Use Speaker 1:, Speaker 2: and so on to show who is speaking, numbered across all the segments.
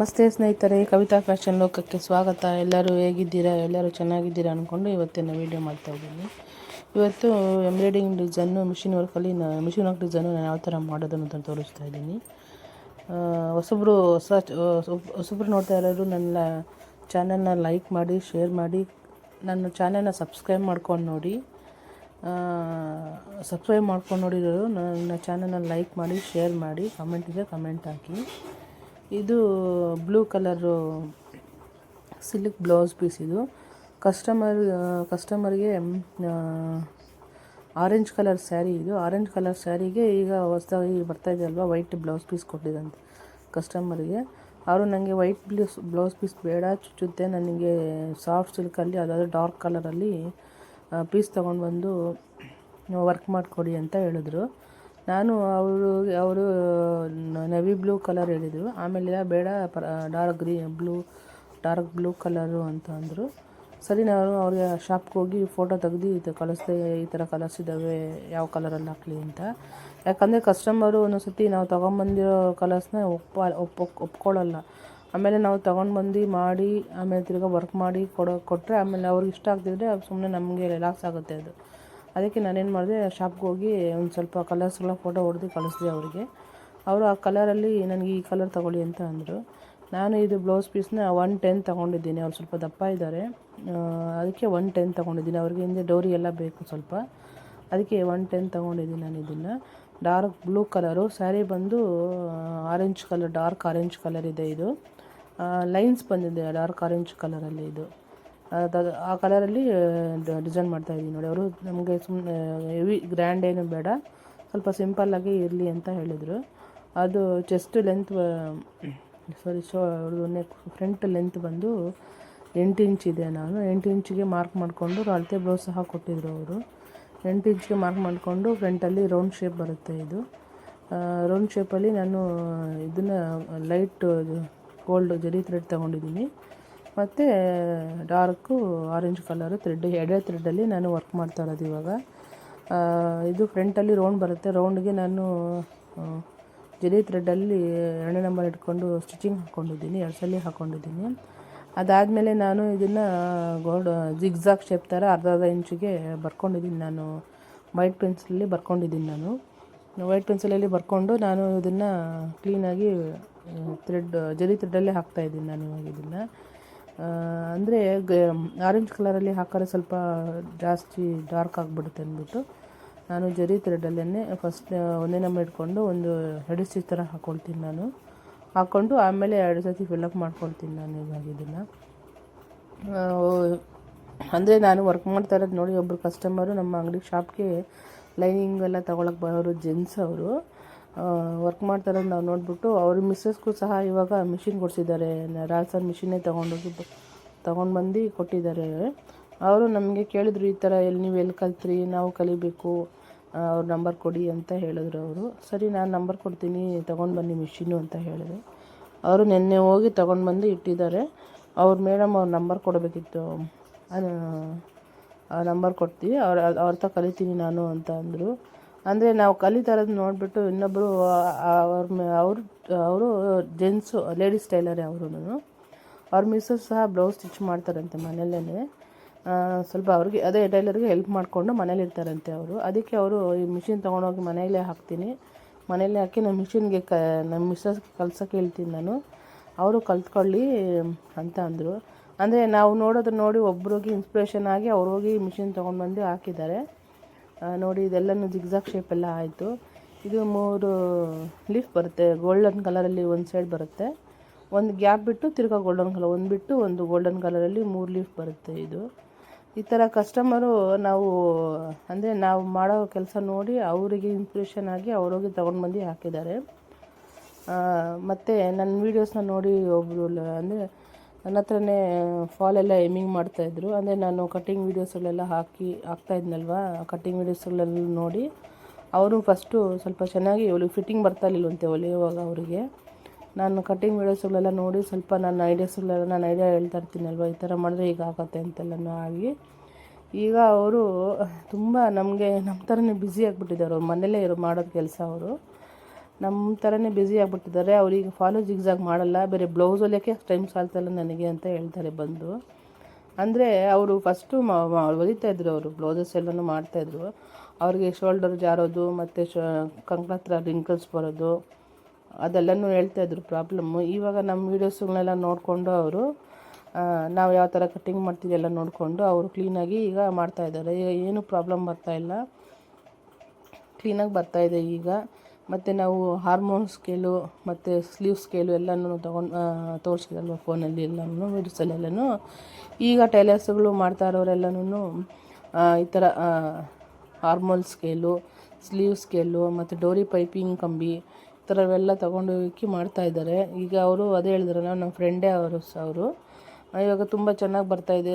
Speaker 1: ನಮಸ್ತೆ ಸ್ನೇಹಿತರೆ, ಕವಿತಾ ಫ್ಯಾಷನ್ ಲೋಕಕ್ಕೆ ಸ್ವಾಗತ. ಎಲ್ಲರೂ ಹೇಗಿದ್ದೀರಾ? ಎಲ್ಲರೂ ಚೆನ್ನಾಗಿದ್ದೀರಾ ಅಂದ್ಕೊಂಡು ಇವತ್ತಿನ ವೀಡಿಯೋ ಮಾಡ್ತಾ ಇದ್ದೀನಿ. ಇವತ್ತು ಎಂಬ್ರಾಯ್ಡಿಂಗ್ ಡಿಸೈನು ಮಿಷಿನ್ ವರ್ಕಲ್ಲಿ ನಾನು ಮಿಷಿನ್ ವರ್ಕ್ ಡಿಸೈನು ನಾನು ಯಾವ ಥರ ಮಾಡೋದು ಅಂತ ತೋರಿಸ್ತಾ ಇದ್ದೀನಿ. ಹೊಸಬ್ರು ಹೊಸ ಹೊಸ- ಹೊಸಬ್ರು ನೋಡ್ತಾ ಇರೋರು ನನ್ನ ಚಾನಲ್ನ ಲೈಕ್ ಮಾಡಿ ಶೇರ್ ಮಾಡಿ, ನನ್ನ ಚಾನಲ್ನ ಸಬ್ಸ್ಕ್ರೈಬ್ ಮಾಡ್ಕೊಂಡು ನೋಡಿ. ಸಬ್ಸ್ಕ್ರೈಬ್ ಮಾಡ್ಕೊಂಡು ನೋಡಿರೋರು ನನ್ನ ಚಾನಲ್ನ ಲೈಕ್ ಮಾಡಿ ಶೇರ್ ಮಾಡಿ ಕಮೆಂಟ್ ಇದೆ ಕಮೆಂಟ್ ಹಾಕಿ. ಇದು blue colour silk blouse piece ಇದು. ಕಸ್ಟಮರ್ ಕಸ್ಟಮರ್ಗೆ ಆರೆಂಜ್ ಕಲರ್ ಸ್ಯಾರಿ ಇದು. ಆರೆಂಜ್ ಕಲರ್ ಸ್ಯಾರಿಗೆ ಈಗ ಹೊಸದಾಗಿ ಬರ್ತಾ ಇದೆ ಅಲ್ವಾ? ವೈಟ್ ಬ್ಲೌಸ್ ಪೀಸ್ ಕೊಟ್ಟಿದ್ದಂತೆ ಕಸ್ಟಮರ್ಗೆ. ಅವರು ನನಗೆ ವೈಟ್ ಬ್ಲೌಸ್ ಬ್ಲೌಸ್ ಪೀಸ್ ಬೇಡ, ಚುಚ್ಚುತ್ತೆ ನನಗೆ ಸಾಫ್ಟ್ ಸಿಲ್ಕಲ್ಲಿ, ಅದಾದರೂ ಡಾರ್ಕ್ ಕಲರಲ್ಲಿ ಪೀಸ್ ತೊಗೊಂಡು ಬಂದು ವರ್ಕ್ ಮಾಡಿಕೊಡಿ ಅಂತ ಹೇಳಿದ್ರು. ನಾನು ಅವರು ಅವರು ನವಿ ಬ್ಲೂ ಕಲರ್ ಹೇಳಿದರು. ಆಮೇಲೆ ಬೇಡ dark grey blue dark blue colour ಅಂತ ಅಂದರು. ಸರಿ, ನಾನು ಅವ್ರಿಗೆ ಶಾಪ್ಗೆ ಹೋಗಿ ಫೋಟೋ ತೆಗೆದು ಇದು ಕಳಿಸ್ದೆ, ಈ ಥರ ಕಲರ್ಸ್ ಇದ್ದಾವೆ ಯಾವ ಕಲರಲ್ಲಿ ಹಾಕಲಿ ಅಂತ. ಯಾಕಂದರೆ ಕಸ್ಟಮರು ಒಂದೊಂದು ಸತಿ ನಾವು ತೊಗೊಂಬಂದಿರೋ ಕಲರ್ಸ್ನ ಒಪ್ಪ ಒಪ್ಪ ಒಪ್ಕೊಳ್ಳಲ್ಲ ಆಮೇಲೆ ನಾವು ತೊಗೊಂಡು ಬಂದು ಮಾಡಿ, ಆಮೇಲೆ ತಿರ್ಗಾ ವರ್ಕ್ ಮಾಡಿ ಕೊಡೋ ಕೊಟ್ಟರೆ ಆಮೇಲೆ ಅವ್ರಿಗೆ ಇಷ್ಟ ಆಗ್ತಿದ್ರೆ ಸುಮ್ಮನೆ ನಮಗೆ ರಿಲ್ಯಾಕ್ಸ್ ಆಗುತ್ತೆ ಅದು. ಅದಕ್ಕೆ ನಾನೇನು ಮಾಡಿದೆ ಶಾಪ್ಗೆ ಹೋಗಿ ಒಂದು ಸ್ವಲ್ಪ ಕಲರ್ಸ್ಗಳ ಫೋಟೋ ಹೊಡೆದು ಕಳಿಸಿದೆ ಅವರಿಗೆ. ಅವರು ಆ ಕಲರಲ್ಲಿ ನನಗೆ ಈ ಕಲರ್ ತೊಗೊಳ್ಳಿ ಅಂತ ಅಂದರು. ನಾನು ಇದು ಬ್ಲೌಸ್ ಪೀಸ್ನ ಒನ್ ಟೆನ್ ತೊಗೊಂಡಿದ್ದೀನಿ. ಅವ್ರು ಸ್ವಲ್ಪ ದಪ್ಪ ಇದ್ದಾರೆ ಅದಕ್ಕೆ ಒನ್ ಟೆನ್ ತೊಗೊಂಡಿದ್ದೀನಿ. ಅವ್ರಿಗೆ ಹಿಂದೆ ಡೋರಿ ಎಲ್ಲ ಬೇಕು ಸ್ವಲ್ಪ. ಅದಕ್ಕೆ ಒನ್ ಟೆನ್ ತೊಗೊಂಡಿದ್ದೀನಿ ನಾನು ಇದನ್ನು. ಡಾರ್ಕ್ ಬ್ಲೂ ಕಲರು ಸ್ಯಾರಿ ಬಂದು orange colour dark orange colour ಇದೆ ಇದು. ಲೈನ್ಸ್ ಬಂದಿದೆ ಡಾರ್ಕ್ ಆರೆಂಜ್ ಕಲರಲ್ಲಿ ಇದು. ಆ ಕಲರಲ್ಲಿ ಡಿಸೈನ್ ಮಾಡ್ತಾ ಇದ್ದೀನಿ ನೋಡಿ. ಅವರು ನಮಗೆ ಸುಮ್ಮನೆ ಹೆವಿ ಗ್ರ್ಯಾಂಡ್ ಏನು ಬೇಡ. ಸ್ವಲ್ಪ ಸಿಂಪಲ್ಲಾಗಿ ಇರಲಿ ಅಂತ ಹೇಳಿದರು. ಅದು chest length sorry show neck front length ಬಂದು ಎಂಟು ಇಂಚ್ ಇದೆ ನಾನು. ಎಂಟು ಇಂಚಿಗೆ ಮಾರ್ಕ್ ಮಾಡಿಕೊಂಡು ಅಳತೆ ಬ್ಲೌಸ್ ಸಹ ಕೊಟ್ಟಿದ್ರು ಅವರು. ಎಂಟು ಇಂಚಿಗೆ ಮಾರ್ಕ್ ಮಾಡಿಕೊಂಡು ಫ್ರಂಟಲ್ಲಿ ರೌಂಡ್ ಶೇಪ್ ಬರುತ್ತೆ ಇದು. ರೌಂಡ್ ಶೇಪಲ್ಲಿ ನಾನು ಇದನ್ನು ಲೈಟ್ ಗೋಲ್ಡ್ ಜರಿ ಥ್ರೆಡ್ ತೊಗೊಂಡಿದ್ದೀನಿ. ಮತ್ತು ಡಾರ್ಕು ಆರೆಂಜ್ ಕಲರು ಥ್ರೆಡ್ ಎಡೆ ಥ್ರೆಡ್ಡಲ್ಲಿ ನಾನು ವರ್ಕ್ ಮಾಡ್ತಾ ಇರೋದು ಇವಾಗ. ಇದು ಫ್ರಂಟಲ್ಲಿ ರೌಂಡ್ ಬರುತ್ತೆ. ರೌಂಡ್ಗೆ ನಾನು ಜಲಿ ಥ್ರೆಡ್ಡಲ್ಲಿ ಎರಡನೇ ನಂಬರ್ ಇಟ್ಕೊಂಡು ಸ್ಟಿಚಿಂಗ್ ಹಾಕ್ಕೊಂಡಿದ್ದೀನಿ ಎರಡು ಸಲ ಹಾಕ್ಕೊಂಡಿದ್ದೀನಿ ಅದಾದಮೇಲೆ ನಾನು ಇದನ್ನು, ಗೋಲ್ಡ್ ಜಿಗ್ಜಾಗ್ ಶೇಪ್ ಥರ ಅರ್ಧ ಅರ್ಧ ಇಂಚಿಗೆ ಬರ್ಕೊಂಡಿದ್ದೀನಿ ನಾನು. ವೈಟ್ ಪೆನ್ಸಿಲಲ್ಲಿ ಬರ್ಕೊಂಡಿದ್ದೀನಿ ನಾನು. ವೈಟ್ ಪೆನ್ಸಿಲಲ್ಲಿ ಬರ್ಕೊಂಡು ನಾನು ಇದನ್ನು ಕ್ಲೀನಾಗಿ ಥ್ರೆಡ್ ಜರಿ ಥ್ರೆಡ್ಡಲ್ಲೇ ಹಾಕ್ತಾಯಿದ್ದೀನಿ ನಾನು ಇವಾಗ ಇದನ್ನು. ಅಂದರೆ ಆರೆಂಜ್ ಕಲರಲ್ಲಿ ಹಾಕಿದ್ರೆ ಸ್ವಲ್ಪ ಜಾಸ್ತಿ ಡಾರ್ಕ್ ಆಗಿಬಿಡುತ್ತೆ ಅಂದ್ಬಿಟ್ಟು ನಾನು ಜರಿ ಥ್ರೆಡಲ್ಲೇ ಫಸ್ಟ್ ಒಂದೇ ನಂಬರ್ ಇಟ್ಕೊಂಡು ಒಂದು ಹೆಡಿಸಿ ಥರ ಹಾಕ್ಕೊಳ್ತೀನಿ ನಾನು. ಹಾಕ್ಕೊಂಡು ಆಮೇಲೆ ಎರಡು ಸತಿ ಫಿಲ್ಲಪ್ ಮಾಡ್ಕೊಳ್ತೀನಿ ನಾನು ಇವಾಗ ಇದನ್ನು. ಅಂದರೆ ನಾನು ವರ್ಕ್ ಮಾಡ್ತಾ ಇರೋದು ನೋಡಿ ಒಬ್ಬರು ಕಸ್ಟಮರು ನಮ್ಮ ಅಂಗಡಿ ಶಾಪ್ಗೆ ಲೈನಿಂಗ್ ಎಲ್ಲ ತೊಗೊಳಕ್ಕೆ ಬರೋರು ಜೆಂಟ್ಸ್ ಅವರು. ವರ್ಕ್ ಮಾಡ್ತಾರೆ ನಾವು ನೋಡಿಬಿಟ್ಟು ಅವ್ರ ಮಿಸ್ಸಸ್ಗೂ ಸಹ ಇವಾಗ ಮಿಷಿನ್ ಕೊಡಿಸಿದ್ದಾರೆ. ರಾಲ್ಸನ್ ಮಿಷಿನ್ನೇ ತೊಗೊಂಡೋಗಿ ತೊಗೊಂಡು ಬಂದು ಕೊಟ್ಟಿದ್ದಾರೆ. ಅವರು ನಮಗೆ ಕೇಳಿದ್ರು, ಈ ಥರ ಎಲ್ಲಿ ನೀವು ಎಲ್ಲಿ ಕಲ್ತ್ರಿ? ನಾವು ಕಲಿಬೇಕು. ಅವ್ರ ನಂಬರ್ ಕೊಡಿ ಅಂತ ಹೇಳಿದ್ರು ಅವರು. ಸರಿ, ನಾನು ನಂಬರ್ ಕೊಡ್ತೀನಿ. ತೊಗೊಂಡು ಬನ್ನಿ ಮಿಷಿನು ಅಂತ ಹೇಳಿದೆ ಅವರು ನಿನ್ನೆ ಹೋಗಿ ತೊಗೊಂಡು ಬಂದು ಇಟ್ಟಿದ್ದಾರೆ. ಅವ್ರ ಮೇಡಮ್ ಅವ್ರ ನಂಬರ್ ಕೊಡಬೇಕಿತ್ತು. ನಂಬರ್ ಕೊಡ್ತೀವಿ ಅವ್ರ ಅವ್ರ ಹತ್ರ ಕಲಿತೀನಿ ನಾನು ಅಂತ ಅಂದರು. ಅಂದರೆ ನಾವು ಕಲಿತಾ ಇರೋದು ನೋಡಿಬಿಟ್ಟು ಇನ್ನೊಬ್ಬರು ಅವ್ರ ಅವರು, ಅವ್ರು ಜೆಂಟ್ಸು, ಲೇಡೀಸ್ ಟೈಲರೇ ಅವರು ಅವ್ರ ಮಿಸ್ಸಸ್ ಸಹ ಬ್ಲೌಸ್ ಸ್ಟಿಚ್ ಮಾಡ್ತಾರಂತೆ ಮನೆಯಲ್ಲೇ ಸ್ವಲ್ಪ ಅವ್ರಿಗೆ, ಅದೇ ಟೈಲರ್ಗೆ ಹೆಲ್ಪ್ ಮಾಡಿಕೊಂಡು ಮನೇಲಿ ಇರ್ತಾರಂತೆ ಅವರು. ಅದಕ್ಕೆ ಅವರು ಈ ಮಿಷಿನ್ ತೊಗೊಂಡೋಗಿ ಮನೆಯಲ್ಲೇ ಹಾಕ್ತೀನಿ. ಮನೆಯಲ್ಲೇ ಹಾಕಿ ನಮ್ಮ ಮಿಷಿನ್ಗೆ ಕ ನಮ್ಮ ಮಿಸ್ಸಸ್ ಕಲ್ಸೋಕೆ ಹೇಳ್ತೀನಿ ನಾನು. ಅವರು ಕಲ್ತ್ಕೊಳ್ಳಿ ಅಂತ ಅಂದರು. ಅಂದರೆ ನಾವು ನೋಡೋದು ನೋಡಿ ಒಬ್ರಿಗೆ ಇನ್ಸ್ಪಿರೇಷನ್ ಆಗಿ ಅವ್ರು ಹೋಗಿ ಮಿಷಿನ್ ತೊಗೊಂಡು ಬಂದು ಹಾಕಿದ್ದಾರೆ. ನೋಡಿ, ಇದೆಲ್ಲನೂ ಜಿಗ್ಜಾಗ್ ಶೇಪೆಲ್ಲ ಆಯಿತು. ಇದು ಮೂರು ಲೀಫ್ ಬರುತ್ತೆ. ಗೋಲ್ಡನ್ ಕಲರಲ್ಲಿ ಒಂದು ಸೈಡ್ ಬರುತ್ತೆ. ಒಂದು ಗ್ಯಾಪ್ ಬಿಟ್ಟು ತಿರ್ಗಾ ಗೋಲ್ಡನ್ ಕಲರ್ ಒಂದು ಬಿಟ್ಟು ಒಂದು ಗೋಲ್ಡನ್ ಕಲರಲ್ಲಿ ಮೂರು ಲೀಫ್ ಬರುತ್ತೆ ಇದು. ಈ ಥರ ಕಸ್ಟಮರು ನಾವು, ಅಂದರೆ ನಾವು ಮಾಡೋ ಕೆಲಸ ನೋಡಿ ಅವರಿಗೆ ಇನ್ಸ್ಪಿರೇಷನ್ ಆಗಿ ಅವ್ರಿಗೆ ತೊಗೊಂಡು ಬಂದು ಹಾಕಿದ್ದಾರೆ. ಮತ್ತು ನನ್ನ ವೀಡಿಯೋಸ್ನ ನೋಡಿ ಒಬ್ಬರು ಅಂದರೆ ನನ್ನ ಹತ್ರನೇ ಫಾಲ್ ಎಲ್ಲ ಎಮಿಂಗ್ ಮಾಡ್ತಾಯಿದ್ರು ಅಂದರೆ ನಾನು ಕಟ್ಟಿಂಗ್ ವೀಡಿಯೋಸ್ಗಳೆಲ್ಲ ಹಾಕಿ, ಹಾಕ್ತಾ ಇದ್ನಲ್ವ? ಕಟ್ಟಿಂಗ್ ವೀಡಿಯೋಸ್ಗಳೆಲ್ಲ ನೋಡಿ, ಅವರು ಫಸ್ಟು ಸ್ವಲ್ಪ ಚೆನ್ನಾಗಿ ಅವಳಿಗೆ ಫಿಟ್ಟಿಂಗ್ ಬರ್ತಾ ಇರಲಿಲ್ವಂತೆ ಹೊಲಿಯುವಾಗ ಅವರಿಗೆ. ನಾನು ಕಟ್ಟಿಂಗ್ ವೀಡಿಯೋಸ್ಗಳೆಲ್ಲ ನೋಡಿ, ಸ್ವಲ್ಪ ನನ್ನ ಐಡಿಯಾಸ್ಗಳೆಲ್ಲ ನಾನು ಐಡಿಯಾ ಹೇಳ್ತಾ ಇರ್ತೀನಲ್ವ? ಈ ಥರ ಮಾಡಿದ್ರೆ ಈಗ ಆಗತ್ತೆ ಅಂತೆಲ್ಲನೂ ಆಗಿ, ಈಗ ಅವರು, ತುಂಬ ನಮಗೆ ನಮ್ಮ ಥರನೇ ಬ್ಯುಸಿ ಆಗಿಬಿಟ್ಟಿದ್ದಾರೆ. ಅವ್ರು ಮನೇಲೇ ಇರೋ ಮಾಡೋದು ಕೆಲಸ ಅವರು. ನಮ್ಮ ಥರನೇ ಬ್ಯುಸಿ ಆಗಿಬಿಟ್ಟಿದ್ದಾರೆ. ಅವ್ರಿಗೆ ಫಾಲೋ ಜಿಗ್ಸಾಗ್ ಮಾಡಲ್ಲ. ಬೇರೆ ಬ್ಲೌಸ್ ಹೊಲಿಯೋಕ್ಕೆ ಟೈಮ್ ಸಾಲ್ತಲ್ಲ ನನಗೆ ಅಂತ ಹೇಳ್ತಾರೆ ಬಂದು. ಅಂದರೆ ಅವರು ಫಸ್ಟು ಹೊಲಿತಾಯಿದ್ರು ಅವರು ಬ್ಲೌಸಸ್ ಎಲ್ಲನೂ ಮಾಡ್ತಾಯಿದ್ರು ಅವ್ರಿಗೆ ಶೋಲ್ಡರ್ ಜಾರೋದು, ಮತ್ತು ಶ, ಕಂಕಣ ಹತ್ರ ರಿಂಕಲ್ಸ್ ಬರೋದು, ಅದೆಲ್ಲನೂ ಹೇಳ್ತಾಯಿದ್ರು ಪ್ರಾಬ್ಲಮ್ಮು ಇವಾಗ ನಮ್ಮ ವೀಡಿಯೋಸ್ಗಳನ್ನೆಲ್ಲ ನೋಡಿಕೊಂಡು ಅವರು ನಾವು ಯಾವ ಥರ ಕಟ್ಟಿಂಗ್ ಮಾಡ್ತೀವಿ ಎಲ್ಲ ನೋಡಿಕೊಂಡು ಅವರು ಕ್ಲೀನಾಗಿ ಈಗ ಮಾಡ್ತಾಯಿದ್ದಾರೆ ಏನು ಪ್ರಾಬ್ಲಮ್ ಬರ್ತಾಯಿಲ್ಲ ಕ್ಲೀನಾಗಿ ಬರ್ತಾಯಿದೆ ಈಗ. ಮತ್ತು ನಾವು ಹಾರ್ಮೋನ್ ಸ್ಕೇಲು ಮತ್ತು ಸ್ಲೀವ್ ಸ್ಕೇಲು ಎಲ್ಲನೂ ತೊಗೊಂಡು ತೋರಿಸಿದಲ್ವ ಫೋನಲ್ಲಿ ಎಲ್ಲನೂ ವೀಡಿಯೋಸಲ್ಲೆಲ್ಲನೂ ಈಗ ಟೈಲರ್ಸ್ಗಳು ಮಾಡ್ತಾ ಇರೋರೆಲ್ಲನೂ ಈ ಥರ ಹಾರ್ಮೋನ್ ಸ್ಕೇಲು ಸ್ಲೀವ್ ಸ್ಕೇಲು ಮತ್ತು ಡೋರಿ ಪೈಪಿಂಗ್ ಕಂಬಿ ಈ ಥರವೆಲ್ಲ ತೊಗೊಂಡು ಇಕ್ಕಿ ಮಾಡ್ತಾಯಿದ್ದಾರೆ ಈಗ ಅವರು ಅದೇ ಹೇಳಿದ್ರಲ್ಲ ನಮ್ಮ ಫ್ರೆಂಡೇ ಅವರು ಸಹ ಅವರು. ಇವಾಗ ತುಂಬ ಚೆನ್ನಾಗಿ ಬರ್ತಾಯಿದೆ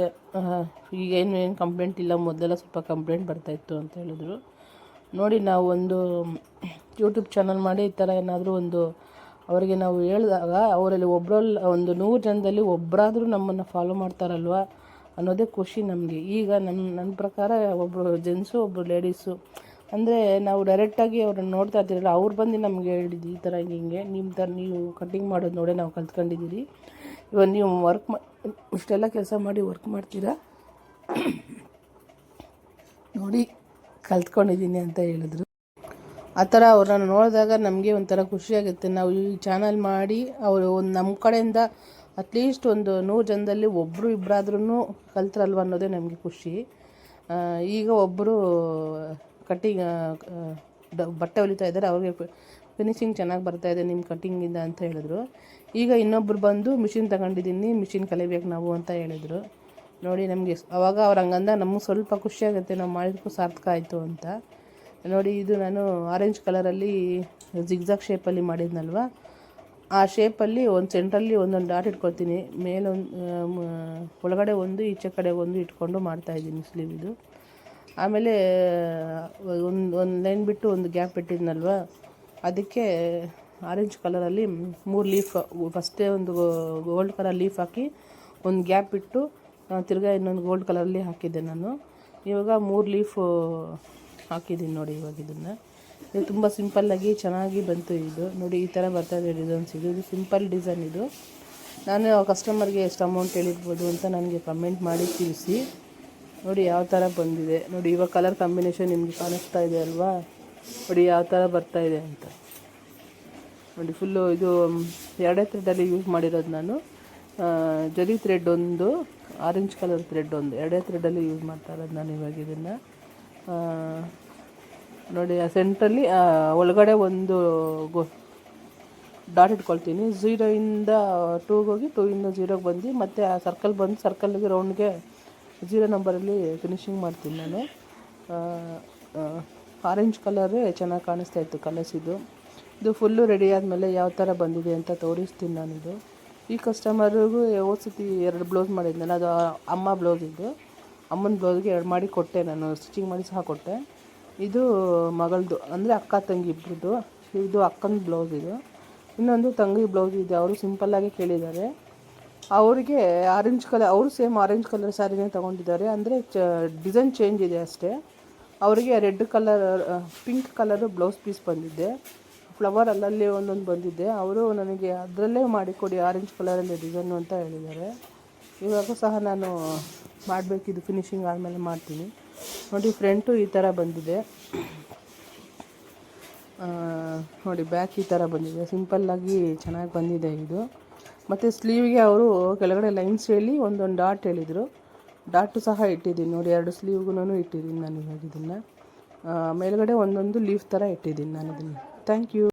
Speaker 1: ಈಗ ಏನು ಏನು ಕಂಪ್ಲೇಂಟ್ ಇಲ್ಲ, ಮೊದಲೆಲ್ಲ ಸ್ವಲ್ಪ ಕಂಪ್ಲೇಂಟ್ ಬರ್ತಾಯಿತ್ತು ಅಂತ ಹೇಳಿದ್ರು. ನೋಡಿ ನಾವು ಒಂದು ಯೂಟ್ಯೂಬ್ ಚಾನಲ್ ಮಾಡಿ ಈ ಥರ ಏನಾದರೂ ಒಂದು ಅವರಿಗೆ ನಾವು ಹೇಳಿದಾಗ ಅವರಲ್ಲಿ ಒಬ್ಬರಲ್ಲಿ ಒಂದು ನೂರು ಜನದಲ್ಲಿ ಒಬ್ಬರಾದರೂ ನಮ್ಮನ್ನು ಫಾಲೋ ಮಾಡ್ತಾರಲ್ವ ಅನ್ನೋದೇ ಖುಷಿ ನಮಗೆ. ಈಗ ನನ್ನ ನನ್ನ ಪ್ರಕಾರ ಒಬ್ಬರು ಜೆಂಟ್ಸು ಒಬ್ಬರು ಲೇಡೀಸು ಅಂದರೆ ನಾವು ಡೈರೆಕ್ಟಾಗಿ ಅವ್ರನ್ನ ನೋಡ್ತಾ ಇರ್ತೀರಲ್ಲ ಅವ್ರು ಬಂದು ನಮಗೆ ಹೇಳಿದ್ದು ಈ ಥರ ಹಿಂಗೆ ನಿಮ್ಮ ಥರ ನೀವು ಕಟ್ಟಿಂಗ್ ಮಾಡೋದು ನೋಡೇ ನಾವು ಕಲ್ತ್ಕೊಂಡಿದ್ದೀರಿ. ಇವಾಗ ನೀವು ವರ್ಕ್ ಮಾ, ಇಷ್ಟೆಲ್ಲ ಕೆಲಸ ಮಾಡಿ ವರ್ಕ್ ಮಾಡ್ತೀರಾ? ನೋಡಿ. ಕಲ್ತ್ಕೊಂಡಿದ್ದೀನಿ ಅಂತ ಹೇಳಿದ್ರು. ಆ ಥರ ಅವ್ರನ್ನ ನೋಡಿದಾಗ ನಮಗೆ ಒಂಥರ ಖುಷಿಯಾಗುತ್ತೆ ನಾವು ಈ ಚಾನಲ್ ಮಾಡಿ ಅವರು ಒಂದು ನಮ್ಮ ಕಡೆಯಿಂದ ಅಟ್ಲೀಸ್ಟ್ ಒಂದು ನೂರು ಜನದಲ್ಲಿ ಒಬ್ಬರು ಇಬ್ಬರಾದ್ರೂ ಕಲ್ತ್ರಲ್ವ ಅನ್ನೋದೇ ನಮಗೆ ಖುಷಿ. ಈಗ ಒಬ್ಬರು ಕಟ್ಟಿಂಗ್ ಬಟ್ಟೆ ಹೊಲಿತಾ ಇದ್ದಾರೆ. ಅವ್ರಿಗೆ ಫಿನಿಶಿಂಗ್ ಚೆನ್ನಾಗಿ ಬರ್ತಾ ಇದೆ ನಿಮ್ಮ ಕಟ್ಟಿಂಗಿಂದ ಅಂತ ಹೇಳಿದ್ರು. ಈಗ ಇನ್ನೊಬ್ರು ಬಂದು ಮಿಷಿನ್ ತಗೊಂಡಿದ್ದೀನಿ ಮಿಷಿನ್ ಕಲಿಬೇಕು ನಾವು ಅಂತ ಹೇಳಿದರು. ನೋಡಿ ನಮಗೆ ಅವಾಗ ಅವ್ರು ಹಂಗಂದ ನಮಗೆ ಸ್ವಲ್ಪ ಖುಷಿಯಾಗುತ್ತೆ ನಾವು ಮಾಡಿದಕ್ಕೂ ಸಾರ್ಥಕ ಆಯಿತು ಅಂತ. ನೋಡಿ ಇದು ನಾನು ಆರೆಂಜ್ ಕಲರಲ್ಲಿ ಜಿಗ್ಜಾಗ್ ಶೇಪಲ್ಲಿ ಮಾಡಿದ್ನಲ್ವ? ಆ ಶೇಪಲ್ಲಿ ಒಂದು ಸೆಂಟ್ರಲ್ಲಿ ಒಂದೊಂದು ಡಾಟ್ ಇಟ್ಕೊಳ್ತೀನಿ. ಮೇಲೊಂದು ಒಳಗಡೆ ಒಂದು, ಈಚೆ ಕಡೆ ಒಂದು ಇಟ್ಕೊಂಡು ಮಾಡ್ತಾಯಿದ್ದೀನಿ ಸ್ಲೀವ್ ಇದು. ಆಮೇಲೆ ಒಂದು ಒಂದು ಲೈನ್ ಬಿಟ್ಟು ಒಂದು ಗ್ಯಾಪ್ ಇಟ್ಟಿದ್ನಲ್ವ? ಅದಕ್ಕೆ ಆರೆಂಜ್ ಕಲರಲ್ಲಿ ಮೂರು ಲೀಫ್ ಫಸ್ಟೇ ಒಂದು ಗೋಲ್ಡ್ ಕಲರ್ ಲೀಫ್ ಹಾಕಿ ಒಂದು ಗ್ಯಾಪ್ ಇಟ್ಟು ತಿರ್ಗಾ ಇನ್ನೊಂದು ಗೋಲ್ಡ್ ಕಲರಲ್ಲಿ ಹಾಕಿದ್ದೆ ನಾನು. ಇವಾಗ ಮೂರು ಲೀಫು ಹಾಕಿದ್ದೀನಿ ನೋಡಿ ಇವಾಗ ಇದನ್ನು. ಇದು ತುಂಬ ಸಿಂಪಲ್ಲಾಗಿ ಚೆನ್ನಾಗಿ ಬಂತು ಇದು. ನೋಡಿ ಈ ಥರ ಬರ್ತಾಯಿದೆ ಡಿಸೈನ್ಸ್ ಇದು. ಇದು ಸಿಂಪಲ್ ಡಿಸೈನ್ ಇದು. ನಾನು ಕಸ್ಟಮರ್ಗೆ ಎಷ್ಟು ಅಮೌಂಟ್ ಹೇಳಿರ್ಬೋದು ಅಂತ ನನಗೆ ಕಮೆಂಟ್ ಮಾಡಿ ತಿಳಿಸಿ. ನೋಡಿ ಯಾವ ಥರ ಬಂದಿದೆ. ನೋಡಿ ಇವಾಗ ಕಲರ್ ಕಾಂಬಿನೇಷನ್ ನಿಮಗೆ ಕಾಣಿಸ್ತಾ ಇದೆ ಅಲ್ವಾ? ನೋಡಿ ಯಾವ ಥರ ಬರ್ತಾ ಇದೆ ಅಂತ. ನೋಡಿ ಫುಲ್ಲು ಇದು ಎರಡೇ ಥರದಲ್ಲಿ ಯೂಸ್ ಮಾಡಿರೋದು ನಾನು. ಜರಿ ಥ್ರೆಡ್ ಒಂದು ಆರೆಂಜ್ ಕಲರ್ ಥ್ರೆಡ್ ಒಂದು. ಎರಡೇ ಥ್ರೆಡಲ್ಲಿ ಯೂಸ್ ಮಾಡ್ತಾ ಇರೋದು ನಾನು ಇವಾಗ ಇದನ್ನು. ನೋಡಿ, ಆ ಸೆಂಟ್ರಲ್ಲಿ ಒಳಗಡೆ ಒಂದು ಗೋ ಡಾಟ್ ಇಟ್ಕೊಳ್ತೀನಿ. ಝೀರೋಯಿಂದ ಟೂಗೆ ಹೋಗಿ ಟೂಯಿಂದ ಝೀರೋಗೆ ಬಂದು, ಮತ್ತು ಆ ಸರ್ಕಲ್ ಬಂದು ಸರ್ಕಲ್ಗೆ ರೌಂಡ್ಗೆ ಝೀರೋ ನಂಬರಲ್ಲಿ ಫಿನಿಶಿಂಗ್ ಮಾಡ್ತೀನಿ ನಾನು. ಆರೆಂಜ್ ಕಲರೇ ಚೆನ್ನಾಗಿ ಕಾಣಿಸ್ತಾ ಇತ್ತು ಕಲರ್ಸ್ ಇದು. ಇದು ಫುಲ್ಲು ರೆಡಿ ಆದಮೇಲೆ ಯಾವ ಥರ ಬಂದಿದೆ ಅಂತ ತೋರಿಸ್ತೀನಿ ನಾನಿದು. ಈ ಕಸ್ಟಮರಿಗೂ ಹೋದ ಸತಿ ಎರಡು ಬ್ಲೌಸ್ ಮಾಡಿದ್ನಲ್ಲ ಅದು ಅಮ್ಮ ಬ್ಲೌಸ್ ಇದು. ಅಮ್ಮನ ಬ್ಲೌಸ್ಗೆ ಎರಡು ಮಾಡಿ ಕೊಟ್ಟೆ ನಾನು. ಸ್ಟಿಚಿಂಗ್ ಮಾಡಿ ಸಹ ಕೊಟ್ಟೆ. ಇದು ಮಗಳದು, ಅಂದರೆ ಅಕ್ಕ ತಂಗಿ ಇಬ್ಬರದ್ದು ಇದು ಅಕ್ಕನ ಬ್ಲೌಸ್ ಇದು. ಇನ್ನೊಂದು ತಂಗಿ ಬ್ಲೌಸ್ ಇದೆ. ಅವರು ಸಿಂಪಲ್ಲಾಗಿ ಕೇಳಿದ್ದಾರೆ. ಅವರಿಗೆ ಆರೆಂಜ್ ಕಲರ್ ಅವರು ಸೇಮ್ ಆರೆಂಜ್ ಕಲರ್ ಸ್ಯಾರಿನೇ ತೊಗೊಂಡಿದ್ದಾರೆ. ಅಂದರೆ ಚ ಡಿಸೈನ್ ಚೇಂಜ್ ಇದೆ ಅಷ್ಟೇ. ಅವರಿಗೆ red colour pink colour blouse piece ಬಂದಿದ್ದೆ ಫ್ಲವರ್ ಅಲ್ಲಲ್ಲಿ ಒಂದೊಂದು ಬಂದಿದ್ದೆ ಅವರು ನನಗೆ ಅದರಲ್ಲೇ ಮಾಡಿಕೊಡಿ ಆರೆಂಜ್ ಕಲರಲ್ಲಿ ಡಿಸೈನು ಅಂತ ಹೇಳಿದ್ದಾರೆ. ಇವಾಗ ಸಹ ನಾನು ಮಾಡಬೇಕಿದು ಫಿನಿಶಿಂಗ್ ಆದಮೇಲೆ ಮಾಡ್ತೀನಿ. ನೋಡಿ ಫ್ರಂಟು ಈ ಥರ ಬಂದಿದೆ. ನೋಡಿ ಬ್ಯಾಕ್ ಈ ಥರ ಬಂದಿದೆ. ಸಿಂಪಲ್ಲಾಗಿ ಚೆನ್ನಾಗಿ ಬಂದಿದೆ ಇದು. ಮತ್ತು ಸ್ಲೀವ್ಗೆ ಅವರು ಕೆಳಗಡೆ ಲೈನ್ಸ್ ಹೇಳಿ ಒಂದೊಂದು ಡಾಟ್ ಹೇಳಿದರು. ಡಾಟು ಸಹ ಇಟ್ಟಿದ್ದೀನಿ. ನೋಡಿ, ಎರಡು ಸ್ಲೀವ್ಗೂ ಇಟ್ಟಿದ್ದೀನಿ ನಾನು ಇವಾಗ ಇದನ್ನು. ಮೇಲ್ಗಡೆ ಒಂದೊಂದು ಲೀಫ್ ಥರ ಇಟ್ಟಿದ್ದೀನಿ ನಾನು ಇದನ್ನು. Thank you